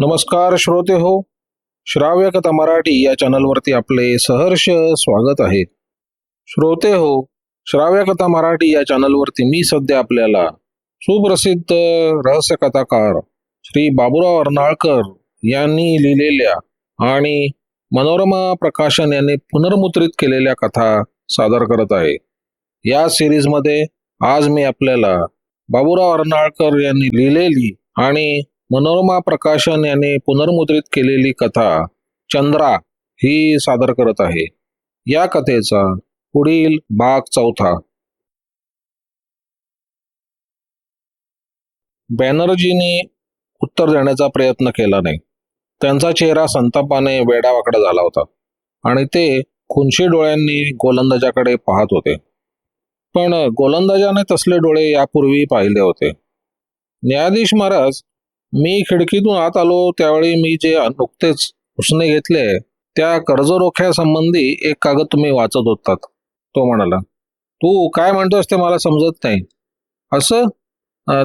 नमस्कार श्रोते हो श्राव्य कथा मराठी या चॅनलवरती आपले सहर्ष स्वागत आहे. श्रोते हो श्राव्य कथा मराठी या चॅनलवरती मी सध्या आपल्याला सुप्रसिद्ध रहस्य कथाकार श्री बाबुराव अर्नाळकर यांनी लिहिलेल्या आणि मनोरमा प्रकाशन यांनी पुनर्मुद्रित केलेल्या कथा सादर करत आहे. या सिरीजमध्ये आज मी आपल्याला बाबुराव अर्नाळकर यांनी लिहिलेली आणि मनोरमा प्रकाशन यांनी पुनर्मुद्रित केलेली कथा चंद्रा ही सादर करत आहे. या कथेचा पुढील भाग चौथा. बॅनर्जीने उत्तर देण्याचा प्रयत्न केला नाही. त्यांचा चेहरा संतापाने वेडावाकडा झाला होता आणि ते खुनशी डोळ्यांनी गोलंदाजाकडे पाहत होते. पण गोलंदाजाने तसले डोळे यापूर्वी पाहिले होते. न्यायाधीश महाराज मी खिडकीतून आत आलो त्यावेळी मी जे नुकतेच उसने घेतले त्या कर्जरोख्यासंबंधी एक कागद तुम्ही वाचत होतात. तो म्हणाला तू काय म्हणतोस ते मला समजत नाही. असं?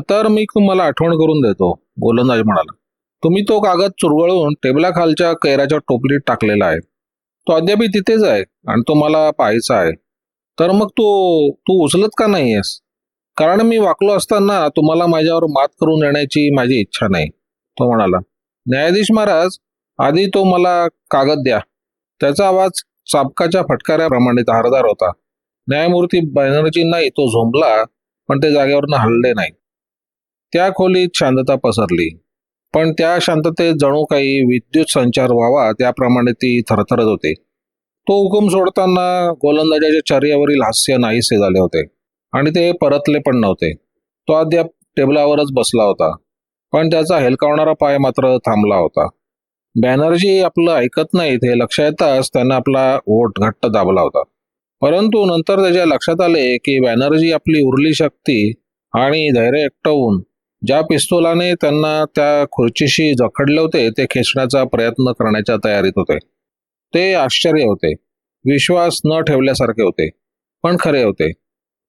तर मी तुम्हाला आठवण करून देतो गोलंदाज म्हणाला. तुम्ही तो कागद चुरगळून टेबलाखालच्या कैराच्या टोपलीत टाकलेला आहे. तो अद्याप तिथेच आहे आणि तो मला पाहायचा आहे. तर मग तू तू उचलत का नाही आहेस कारण मी वाकलो असताना तुम्हाला माझ्यावर मात करून येण्याची माझी इच्छा नाही. तो म्हणाला न्यायाधीश महाराज आधी तो मला कागद द्या. त्याचा आवाज चापकाच्या फटकाऱ्याप्रमाणे धारदार होता. न्यायमूर्ती बॅनर्जींनाही तो झोंबला पण ते जागेवरनं हलले नाही. त्या खोलीत शांतता पसरली. पण त्या शांततेत जणू काही विद्युत संचार व्हावा त्याप्रमाणे ती थरथरत होती. तो हुकूम सोडताना गोलंदाजाच्या चर्यावरील हास्य नाहीसे झाले होते. आणि ते परतले पण नव्हते. तो अद्याप टेबलावरच बसला होता पण त्याचा हेलकावणारा पाय मात्र थांबला होता. बॅनर्जी आपलं ऐकत नाहीत हे लक्षात येताच त्यानं आपला ओट घट्ट दाबला होता. परंतु नंतर त्याच्या लक्षात आले की बॅनर्जी आपली उरली शक्ती आणि धैर्य एकटवून ज्या पिस्तोलाने त्यांना त्या खुर्चीशी जखडले होते ते खेचण्याचा प्रयत्न करण्याच्या तयारीत होते. ते आश्चर्य होते विश्वास न ठेवल्यासारखे होते पण खरे होते.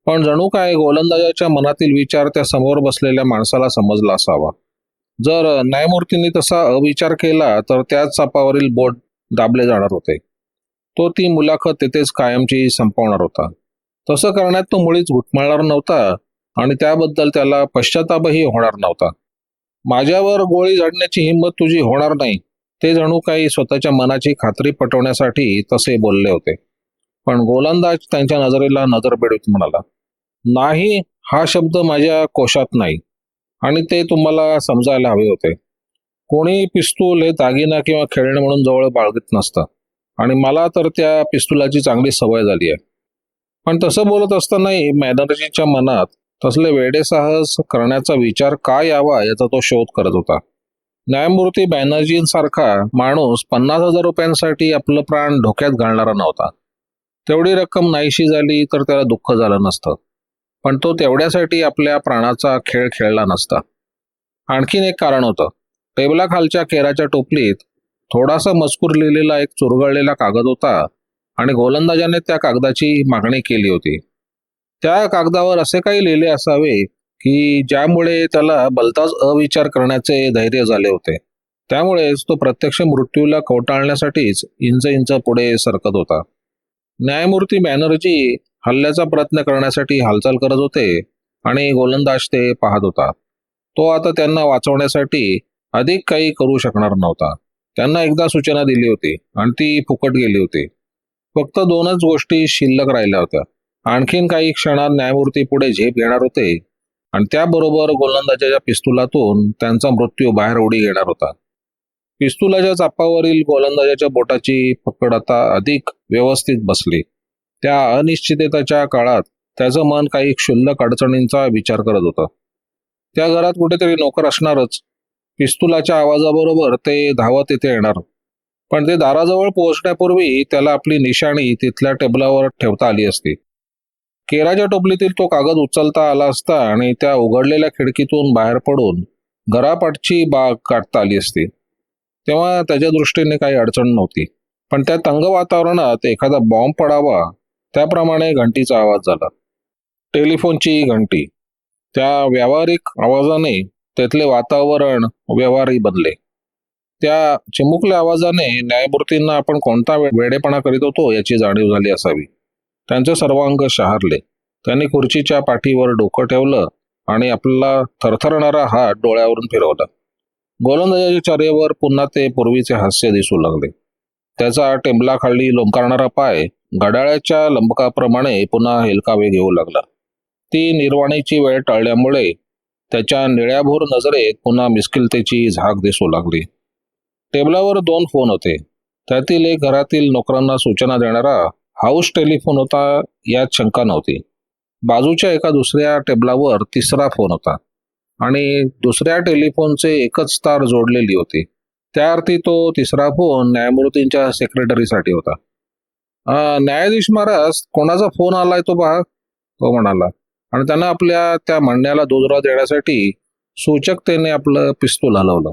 पण जणू काय गोलंदाजाच्या मनातील विचार त्या समोर बसलेल्या माणसाला समजला असावा. जर न्यायमूर्तींनी तसा अविचार केला तर त्याच चापावरील बोट दाबले जाणार होते. तो ती मुलाखत तेथेच कायमची संपवणार होता. तसं करण्यात तो मुळीच घुटमळणार नव्हता आणि त्याबद्दल त्याला पश्चातापही होणार नव्हता. माझ्यावर गोळी झाडण्याची हिंमत तुझी होणार नाही ते जणू काही स्वतःच्या मनाची खात्री पटवण्यासाठी तसे बोलले होते. पण गोलंदाज त्यांच्या नजरेला नजर बेडूत म्हणाला नाही हा शब्द माझ्या कोशात नाही. आणि ते तुम्हाला समजायला हवे होते. कोणी पिस्तूल हे दागिना किंवा खेळणे म्हणून जवळ बाळगत नसतं. आणि मला तर त्या पिस्तुलाची चांगली सवय झाली आहे. पण तसं बोलत असतानाही बॅनर्जीच्या मनात तसले वेडेसाहस करण्याचा विचार का यावा याचा तो शोध करत होता. न्यायमूर्ती बॅनर्जींसारखा माणूस पन्नास हजार रुपयांसाठी आपलं प्राण धोक्यात घालणारा नव्हता. तेवढी रक्कम नाहीशी झाली तर त्याला दुःख झालं नसतं. पण तो तेवढ्यासाठी आपल्या प्राणाचा खेळ खेळला नसता. आणखीन एक कारण होतं. टेबलाखालच्या केराच्या टोपलीत थोडासा मजकूर लिहिलेला एक चुरगळलेला कागद होता आणि गोलंदाजाने त्या कागदाची मागणी केली होती. त्या कागदावर असे काही लिहिले असावे की ज्यामुळे त्याला भलताच अविचार करण्याचे धैर्य झाले होते. त्यामुळेच तो प्रत्यक्ष मृत्यूला कवटाळण्यासाठीच इंच इंच पुढे सरकत होता. न्यायमूर्ती बॅनर्जी हल्ल्याचा प्रयत्न करण्यासाठी हालचाल करत होते आणि गोलंदाज ते पाहत होता. तो आता त्यांना वाचवण्यासाठी अधिक काही करू शकणार नव्हता. त्यांना एकदा सूचना दिली होती आणि ती फुकट गेली होती. फक्त दोनच गोष्टी शिल्लक राहिल्या होत्या. आणखीन काही क्षणात न्यायमूर्ती पुढे झेप घेणार होते आणि त्याबरोबर गोलंदाजाच्या पिस्तुलातून त्यांचा मृत्यू बाहेर उडी घेणार होता. पिस्तुलाच्या चापावरील गोलंदाजाच्या बोटाची पकड आता अधिक व्यवस्थित बसली. त्या अनिश्चिततेच्या काळात त्याचं मन काही क्षुल्लक अडचणींचा विचार करत होतं. त्या घरात कुठेतरी नोकर असणारच. पिस्तुलाच्या आवाजाबरोबर ते धावत इथे येणार. पण ते दाराजवळ पोहोचण्यापूर्वी त्याला आपली निशाणी तिथल्या टेबलावर ठेवता आली असती. केराच्या टोपलीतील तो कागद उचलता आला असता आणि त्या उघडलेल्या खिडकीतून बाहेर पडून घरापाठची बाग काढता आली असती. तेव्हा त्याच्या दृष्टीने काही अडचण नव्हती. पण त्या तंग वातावरणात एखादा बॉम्ब पडावा त्याप्रमाणे घंटीचा आवाज झाला. टेलिफोनची घंटी. त्या व्यावहारिक आवाजाने त्यातले वातावरण व्यवहारही बनले. त्या चिमुकल्या आवाजाने न्यायमूर्तींना आपण कोणता वेडेपणा करीत होतो याची जाणीव झाली असावी. त्यांचे सर्वांग शहारले. त्यांनी खुर्चीच्या पाठीवर डोकं ठेवलं आणि आपला थरथरणारा हात डोळ्यावरून फिरवला. गोलंदाजाच्या चारेवर पुन्हा ते पूर्वीचे हास्य दिसू लागले. त्याचा टेंबलाखाली लोंबकारणारा पाय घड्याळाच्या लंबकाप्रमाणे पुन्हा हेलकावे घेऊ लागला. ती निर्वाणीची वेळ टाळल्यामुळे त्याच्या निळ्याभोर नजरेत पुन्हा मिस्किलतेची झाक दिसू लागली. टेबलावर दोन फोन होते. त्यातील एक घरातील नोकरांना सूचना देणारा हाऊस टेलिफोन होता यात शंका नव्हती. बाजूच्या एका दुसऱ्या टेबलावर तिसरा फोन होता. आणि दुसऱ्या टेलिफोनचे एकच तार जोडलेली होती. त्या अर्थी तो तिसरा फोन न्यायमूर्तींच्या सेक्रेटरीसाठी होता. न्यायाधीश महाराज कोणाचा फोन आलाय तो पहा तो म्हणाला. आणि त्यानं आपल्या त्या म्हणण्याला दुजरा देण्यासाठी सूचकतेने आपलं पिस्तूल हलवलं.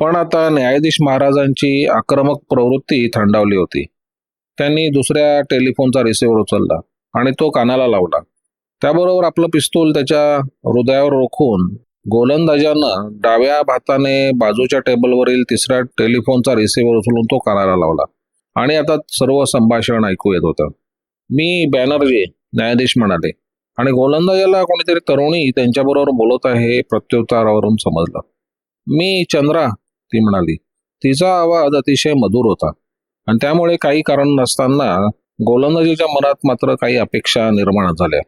पण आता न्यायाधीश महाराजांची आक्रमक प्रवृत्ती थंडावली होती. त्यांनी दुसऱ्या टेलिफोनचा रिसिव्हर उचलला आणि तो कानाला लावला. त्याबरोबर आपलं पिस्तूल त्याच्या हृदयावर रोखून गोलंदाजानं डाव्या भाताने बाजूच्या टेबलवरील तिसऱ्या टेलिफोनचा रिसिव्हर उचलून तो कानाला लावला. आणि आता सर्व संभाषण ऐकू येत होतं. मी बॅनर्जी न्यायाधीश म्हणाले. आणि गोलंदाजाला कोणीतरी तरुणी त्यांच्याबरोबर बोलत आहे हे प्रत्युत्तरावरून समजलं. मी चंद्रा ती म्हणाली. तिचा आवाज अतिशय मधुर होता. आणि त्यामुळे काही कारण नसताना गोलंदाजीच्या मनात मात्र काही अपेक्षा निर्माण झाल्या.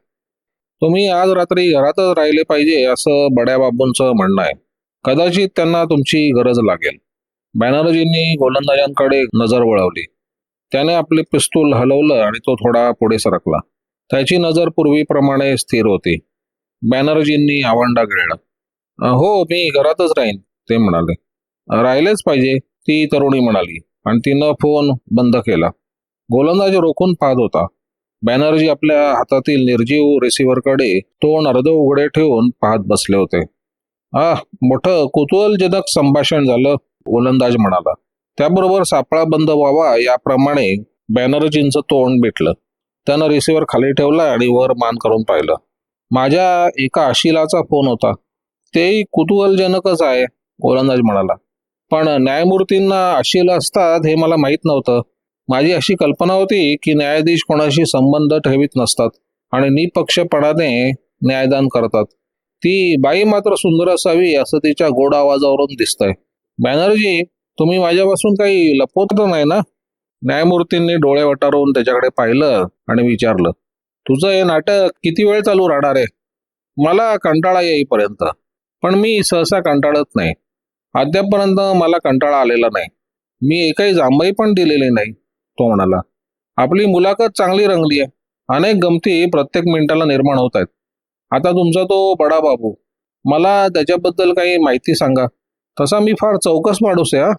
तुम्ही आज रात्री घरातच राहिले पाहिजे असं बड्या बाबूंचं म्हणणं आहे. कदाचित त्यांना तुमची गरज लागेल. बॅनर्जींनी गोलंदाजांकडे नजर वळवली. त्याने आपले पिस्तूल हलवलं आणि तो थोडा पुढे सरकला. त्याची नजर पूर्वीप्रमाणे स्थिर होती. बॅनर्जींनी आवंडा गिळला हो मी घरातच राहीन ते म्हणाले. राहिलेच पाहिजे ती तरुणी म्हणाली. आणि तिनं फोन बंद केला. गोलंदाज रोखून पाहत होता. बॅनर्जी आपल्या हातातील निर्जीव रिसिव्हरकडे तोंड अर्ध उघडे ठेवून पाहत बसले होते. आह मोठं कुतूहलजनक संभाषण झालं गोलंदाज म्हणाला. त्याबरोबर सापळा बंद व्हावा याप्रमाणे बॅनर्जींचं तोंड भेटलं. त्यानं रिसिव्हर खाली ठेवला आणि वर मान करून पाहिलं. माझ्या एका आशिलाचा फोन होता. तेही कुतूहलजनकच आहे गोलंदाज म्हणाला. पण न्यायमूर्तींना आशील असतात हे मला माहीत नव्हतं. माझी अशी कल्पना होती की न्यायाधीश कोणाशी संबंध ठेवीत नसतात आणि निपक्षपणाने न्यायदान करतात. ती बाई मात्र सुंदर असावी असं तिच्या गोड आवाजावरून दिसतंय. बॅनर्जी तुम्ही माझ्यापासून काही लपवत तर नाही ना? न्यायमूर्तींनी डोळे वटारून त्याच्याकडे पाहिलं आणि विचारलं तुझं हे नाटक किती वेळ चालू राहणार आहे? मला कंटाळा येईपर्यंत. पण मी सहसा कंटाळत नाही. अद्यापपर्यंत मला कंटाळा आलेला नाही. मी एकही जांभई पण दिलेली नाही. तो म्हणाला आपली मुलाखत चांगली रंगली आहे. अनेक गमती प्रत्येक मिनिटाला निर्माण होत आहेत. आता तुमचा तो बडा बाबू. मला त्याच्याबद्दल काही माहिती सांगा. तसा मी फार चौकस माणूस आहे हा.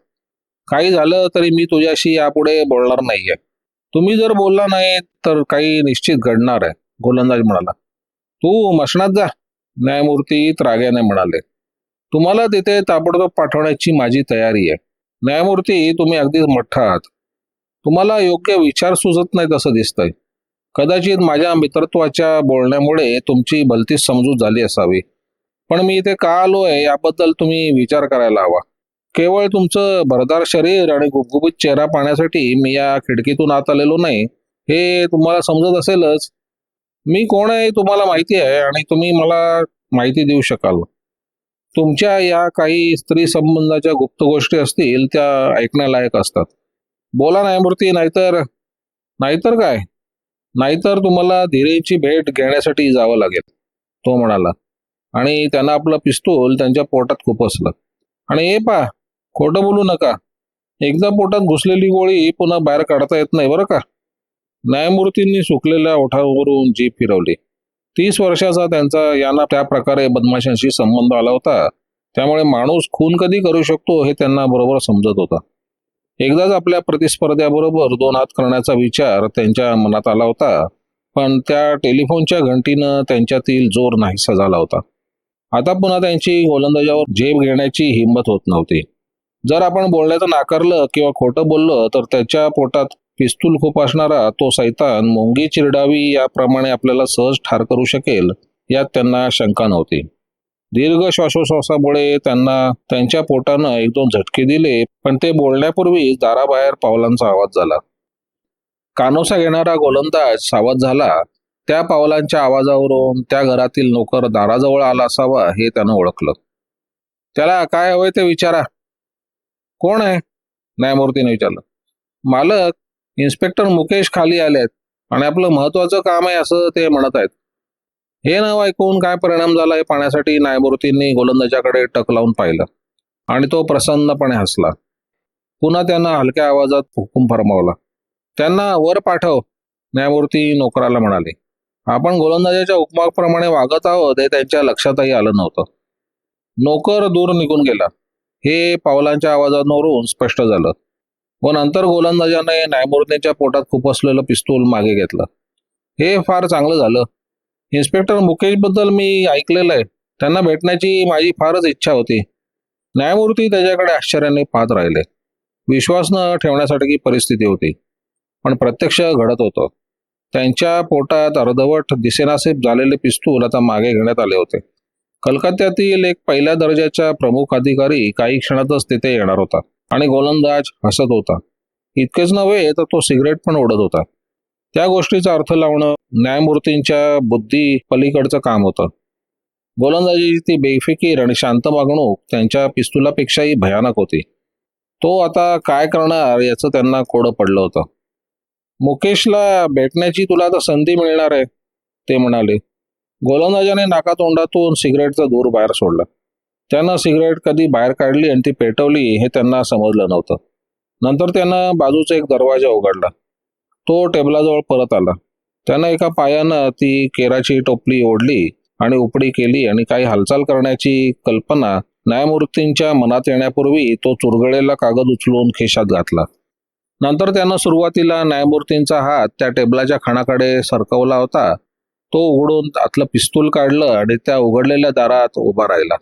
काही झालं तरी मी तुझ्याशी यापुढे बोलणार नाहीये. तुम्ही जर बोलला नाही तर काही निश्चित घडणार आहे गोलंदाज म्हणाला. तू मशनात जा. न्यायमूर्ती त्राग्याने म्हणाले. तुम्हाला तिथे ताबडतोब पाठवण्याची माझी तयारी आहे. न्यायमूर्ती तुम्ही अगदीच मोठा आहात. तुम्हाला योग्य विचार सुचत नाही तसं दिसतंय. कदाचित माझ्या मित्रत्वाच्या बोलण्यामुळे तुमची भलतीच समजूत झाली असावी. पण मी इथे का आलोय याबद्दल तुम्ही विचार करायला हवा. केवळ तुमचं भरदार शरीर आणि गुबगुबीत चेहरा पाहण्यासाठी मी या खिडकीतून आत आलेलो नाही. हे तुम्हाला समजत असेलच. मी कोण आहे तुम्हाला माहिती आहे आणि तुम्ही मला माहिती देऊ शकाल. तुमच्या या काही स्त्री संबंधाच्या गुप्त गोष्टी असतील त्या ऐकण्यालायक असतात. बोला न्यायमूर्ती नाहीतर नाहीतर काय? नाहीतर तुम्हाला धीरेची भेट घेण्यासाठी जावं लागेल तो म्हणाला. आणि त्यांना आपलं पिस्तूल त्यांच्या पोटात खुपसलं आणि ए पा खोटं बोलू नका. एकदा पोटात घुसलेली गोळी पुन्हा बाहेर काढता येत नाही बरं का? न्यायमूर्तींनी सुकलेल्या ओठावरून जीप फिरवली. तीस वर्षाचा त्यांचा यांना त्या प्रकारे बदमाशांशी संबंध आला होता. त्यामुळे माणूस खून कधी करू शकतो हे त्यांना बरोबर समजत होता. एकदाच आपल्या प्रतिस्पर्ध्याबरोबर दोन हात करण्याचा विचार त्यांच्या मनात आला होता पण त्या टेलिफोनच्या घंटीनं त्यांच्यातील जोर नाहीसा झाला होता. आता पुन्हा त्यांची गोलंदाजावर झेप घेण्याची हिंमत होत नव्हती. जर आपण बोलण्याचं नाकारलं किंवा खोटं बोललं तर त्याच्या पोटात पिस्तूल खूप असणारा तो सैतान मोंगी चिरडावी याप्रमाणे आपल्याला सहज ठार करू शकेल यात त्यांना शंका नव्हती. दीर्घ श्वासोश्वासामुळे त्यांना त्यांच्या पोटानं एक दोन झटके दिले पण ते बोलण्यापूर्वी दाराबाहेर पावलांचा आवाज झाला. कानोसा घेणारा गोलंदाज सावध झाला. त्या पावलांच्या आवाजावरून त्या घरातील नोकर दाराजवळ आला असावा हे त्यानं ओळखलं. त्याला काय हवंय ते विचारा. कोण आहे? न्यायमूर्तीने विचारलं. मालक इन्स्पेक्टर मुकेश खाली आलेत आणि आपलं महत्वाचं काम आहे असं ते म्हणत आहेत. हे नाव ऐकून काय परिणाम झाला हे पाहण्यासाठी न्यायमूर्तींनी गोलंदाजाकडे टक लावून पाहिलं आणि तो प्रसन्नपणे हसला. पुन्हा त्यांना हलक्या आवाजात हुकूम फरमावला. त्यांना वर पाठव न्यायमूर्ती नोकराला म्हणाले. आपण गोलंदाजाच्या हुकमाप्रमाणे वागत आहोत हे त्यांच्या लक्षातही आलं नव्हतं. नोकर दूर निघून गेला. हे पावलांच्या आवाजांवरून स्पष्ट झालं. व नंतर गोलंदाजाने न्यायमूर्तींच्या पोटात खुपसलेलं पिस्तूल मागे घेतलं. हे फार चांगलं झालं. इन्स्पेक्टर मुकेशबद्दल मी ऐकलेलं आहे. त्यांना भेटण्याची माझी फारच इच्छा होती. न्यायमूर्ती त्याच्याकडे आश्चर्याने पाहत राहिले. विश्वास न ठेवण्यासारखी परिस्थिती होती. पण प्रत्यक्ष घडत होतं. त्यांच्या पोटात अर्धवट दिसेनासेब झालेले पिस्तूल आता मागे घेण्यात आले होते. कलकत्त्यातील एक पहिल्या दर्जाच्या प्रमुख अधिकारी काही क्षणातच तिथे येणार होता आणि गोलंदाज हसत होता. इतकेच नव्हे तर तो सिगरेट पण ओढत होता. त्या गोष्टीचा अर्थ लावणं न्यायमूर्तींच्या बुद्धी पलीकडचं काम होतं. गोलंदाजीची ती बेफिकीर आणि शांत वागणूक त्यांच्या पिस्तुलापेक्षाही भयानक होती. तो आता काय करणार याचं त्यांना कोडं पडलं होतं. मुकेशला भेटण्याची तुला आता संधी मिळणार आहे ते म्हणाले. गोलंदाजाने नाकातोंडातून सिगरेटचा दूर बाहेर सोडला. त्यांना सिगरेट कधी बाहेर काढली आणि ती पेटवली हे त्यांना समजलं नव्हतं. नंतर त्यानं बाजूचा एक दरवाजा उघडला. तो टेबलाजवळ परत आला. त्यानं एका पायानं ती केराची टोपली ओढली आणि उपडी केली आणि काही हालचाल करण्याची कल्पना न्यायमूर्तींच्या मनात येण्यापूर्वी तो चुरगळेला कागद उचलून खिशात घातला. नंतर त्यानं सुरुवातीला न्यायमूर्तींचा हात त्या टेबलाच्या खाणाकडे सरकवला होता. तो उघडून आतलं पिस्तूल काढलं आणि त्या उघडलेल्या दारात उभा राहिला.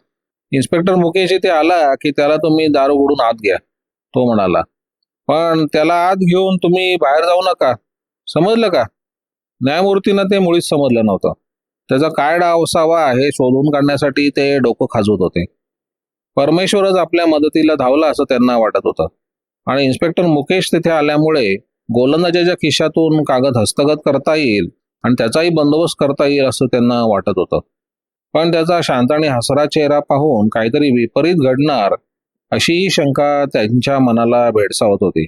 इन्स्पेक्टर मुकेश इथे आला की त्याला तुम्ही दार उघडून आत घ्या तो म्हणाला. पण त्याला आत घेऊन तुम्ही बाहेर जाऊ नका. समजलं का? न्यायमूर्तीनं ते मुळीच समजलं नव्हतं. त्याचा काय डाव असावा हे शोधून काढण्यासाठी ते डोकं खाजवत होते. परमेश्वरच आपल्या मदतीला धावला असं त्यांना वाटत होतं. आणि इन्स्पेक्टर मुकेश तिथे आल्यामुळे गोलंदाजाच्या खिशातून कागद हस्तगत करता येईल आणि त्याचाही बंदोबस्त करता येईल असं त्यांना वाटत होतं. पण त्याचा शांत आणि हसरा चेहरा पाहून काहीतरी विपरीत घडणार अशी शंका त्यांच्या मनाला भेडसावत होती.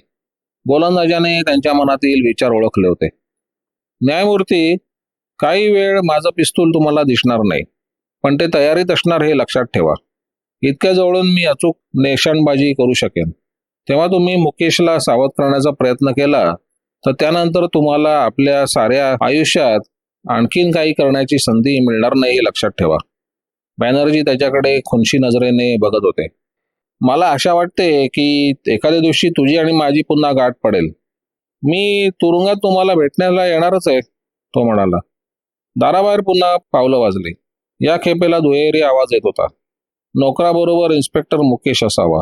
गोलंदाजाने त्यांच्या मनातील विचार ओळखले होते. न्यायमूर्ती काही वेळ माझं पिस्तूल तुम्हाला दिसणार नाही पण ते तयारीत असणार हे लक्षात ठेवा. इतक्या जवळून मी अचूक नेशाणबाजी करू शकेन. तेव्हा तुम्ही मुकेशला सावध करण्याचा प्रयत्न केला तर त्यानंतर तुम्हाला आपल्या साऱ्या आयुष्यात आणखीन काही करण्याची संधी मिळणार नाही हे लक्षात ठेवा. बॅनर्जी त्याच्याकडे खुनशी नजरेने बघत होते. मला आशा वाटते की एखाद्या दिवशी तुझी आणि माझी पुन्हा गाठ पडेल. मी तुरुंगात तुम्हाला भेटण्याला येणारच आहे तो म्हणाला. दाराबाहेर पुन्हा पावलं वाजली. या खेपेला दुहेरी आवाज येत होता. नोकराबरोबर इन्स्पेक्टर मुकेश असावा.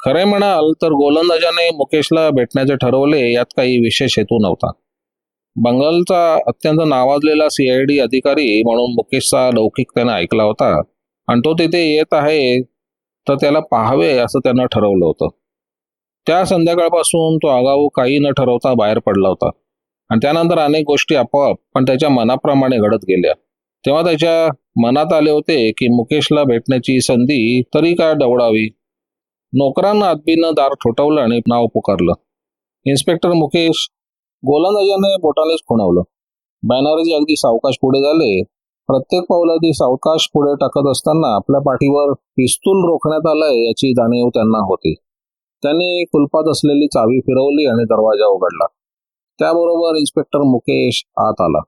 खरे म्हणाल तर गोलंदाजाने मुकेशला भेटण्याचे ठरवले यात काही विशेष हेतू नव्हता. बंगालचा अत्यंत नावाजलेला सीआयडी अधिकारी म्हणून मुकेशचा लौकिक त्याने ऐकला होता. आणि तो तिथे येत आहे तर त्याला पाहावे असं त्यानं ठरवलं होतं. त्या संध्याकाळपासून तो आगाऊ काही न ठरवता बाहेर पडला होता. आणि त्यानंतर अनेक गोष्टी आपोआप पण त्याच्या मनाप्रमाणे घडत गेल्या. तेव्हा त्याच्या मनात आले होते की मुकेशला भेटण्याची संधी तरी का डवडावी नोकरांना आदबीनं दार ठोठावलं आणि नाव पुकारलं. इन्स्पेक्टर मुकेश गोलंदाजाने बोटानेच खुणावलं. बॅनर्जी अगदी सावकाश पुढे झाले प्रत्येक पावलादी सावकाश पुढे टाकत असताना आपल्या पाठीवर पिस्तूल रोखण्यात आलंय याची जाणीव त्यांना होती. त्यांनी कुलपात असलेली चावी फिरवली आणि दरवाजा उघडला. त्याबरोबर इन्स्पेक्टर मुकेश आत आला.